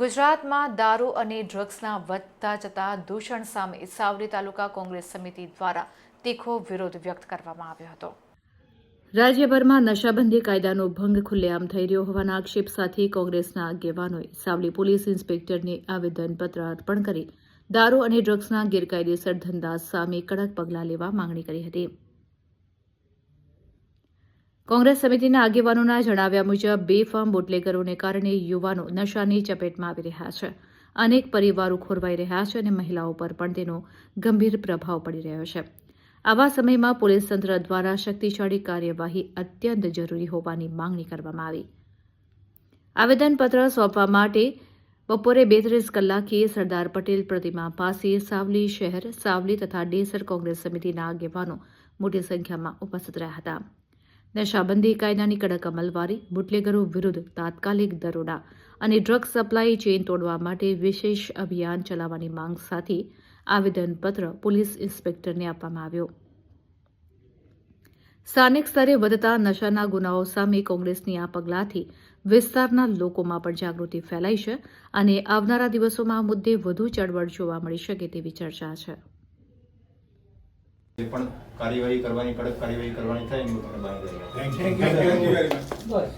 ગુજરાતમાં દારૂ અને ડ્રગ્સના વધતા જતા દૂષણ સામે સાવલી તાલુકા કોંગ્રેસ સમિતિ દ્વારા તીખો વિરોધ વ્યક્ત કરવામાં આવ્યો હતો. રાજ્યભરમાં નશાબંધી કાયદાનો ભંગ ખુલ્લેઆમ થઈ રહ્યો હોવાના આક્ષેપ સાથે કોંગ્રેસના આગેવાનોએ સાવલી પોલીસ ઇન્સ્પેક્ટરને આવેદનપત્ર અર્પણ કરી દારૂ અને ડ્રગ્સના ગેરકાયદેસર ધંધા સામે કડક પગલાં લેવા માંગણી કરી હતી. કોંગ્રેસ સમિતિના આગેવાનોના જણાવ્યા મુજબ, બેફામ બુટલેગરોને કારણે યુવાનો નશાની ચપેટમાં આવી રહ્યા છે. અનેક પરિવારો ખોરવાઈ રહ્યા છે અને મહિલાઓ પર પણ તેનો ગંભીર પ્રભાવ પડી રહ્યો છે. આવા સમયમાં પોલીસ તંત્ર દ્વારા શક્તિશાળી કાર્યવાહી અત્યંત જરૂરી હોવાની માંગણી કરવામાં આવી. આવેદનપત્ર સોંપવા માટે બપોરે બેત્રીસ કલાકે સરદાર પટેલ પ્રતિમા પાસે સાવલી શહેર, સાવલી તથા ડેસર કોંગ્રેસ સમિતિના આગેવાનો મોટી સંખ્યામાં ઉપસ્થિત રહ્યા હતા. નશાબંધી કાયદાની કડક અમલવારી, બુટલેગરો વિરુદ્ધ તાત્કાલિક દરોડા અને ડ્રગ્સ સપ્લાય ચેઇન તોડવા માટે વિશેષ અભિયાન ચલાવવાની માંગ સાથે આવેદનપત્ર પોલીસ ઇન્સ્પેક્ટરને આપવામાં આવ્યો. સ્થાનિક સ્તરે વધતા નશાના ગુનાઓ સામે કોંગ્રેસની આ પગલાંથી વિસ્તારના લોકોમાં પણ જાગૃતિ ફેલાઈ છે અને આવનારા દિવસોમાં આ મુદ્દે વધુ ચળવળ જોવા મળી શકે તેવી ચર્ચા છે. જે પણ કાર્યવાહી કરવાની કડક કાર્યવાહી કરવાની થાય એની તમને બાંધી. બસ